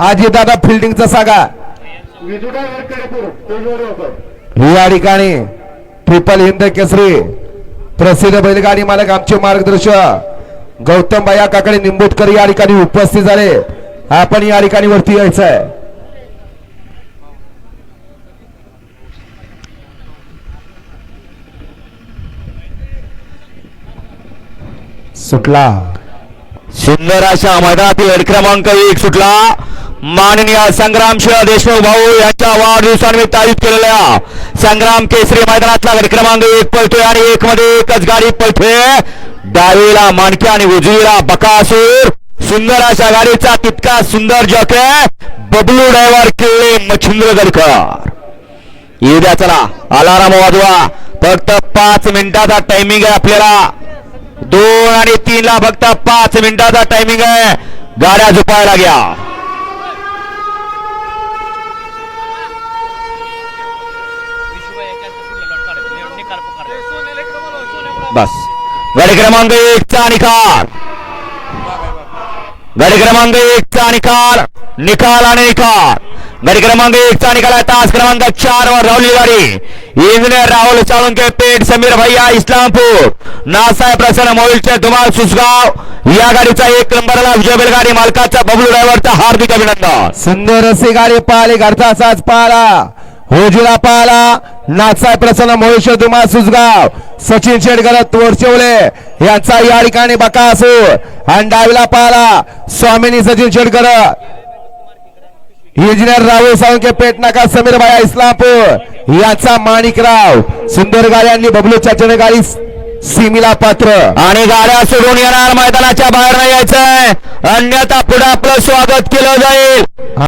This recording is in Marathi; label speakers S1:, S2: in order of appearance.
S1: आजी दादा फिल्डिंगचा सागा. या ठिकाणी ट्रिपल हिंद केसरी. प्रसिद्ध बैलगाडी मालक आमचे मार्गदर्शक गौतम बाया काकडे निंबूतकर या ठिकाणी उपस्थित झाले. आपण या ठिकाणी वरती यायचं आहे सुटला.
S2: सुंदर अशा मैदानातील क्रमांक एक सुटला. माननीय संग्रामशिव देशमुख भाऊ यांच्या वाढदिवसानिमित्त आयोजित केलेल्या संग्राम केसरी मैदानातला गट क्रमांक एक पळतोय आणि एक मध्ये एकच गाडी पळतोय डावीला माणक्या आणि उजवीला बकासूर. सुंदर अशा गाडीचा तितका सुंदर जॉके बबलू ड्रायव्हर किल्ले मच्छिंद्र गडकर येऊ द्या चला. अलाराम वाजवा. फक्त पाच मिनिटाचा टायमिंग आहे आपल्याला. दोन आणि तीन ला फक्त पाच मिनिटाचा टायमिंग आहे. गाड्या झोपायला घ्या बस. गाडी क्रमांक एक चा निकाल. गाडी क्रमांक एक चा निकाल. निकाल आणि निकाल. गाडी क्रमांक एक चा निकाल आहे. तास क्रमांक चार वर राहुली गाडी इंजिनियर राहुल साळुंके पेठ समीर भैया इस्लामपूर. नासाहेब प्रसन्न मोहिलचे धुमाल सुसगाव. या गाडीचा एक नंबरला विजय बैलगाडी मालकाचा बबलू ड्रायव्हरचा हार्दिक अभिनंदन.
S1: सुंदर असे गाडी पाहिली घरचा साज पाहिला. पाला पाहिला. नाचाय प्रसन्न मोहेश्वर दुमा सुजगाव सचिन शेडकर वरचेवले यांचा या ठिकाणी बका आणि डावीला पाहला स्वामिनी सचिन शेडकर. इंजिनियर राहुल सावंके पेट नाका समीर भाया इस्लामपूर याचा माणिकराव सुंदर गाड्यांनी बबलू चाचण गाडी सीमीला पात्र.
S2: आणि गाड्या सोडून येणार मैदानाच्या बाहेर नाही यायचंय. अन्यथा पुढे आपलं स्वागत केलं जाईल.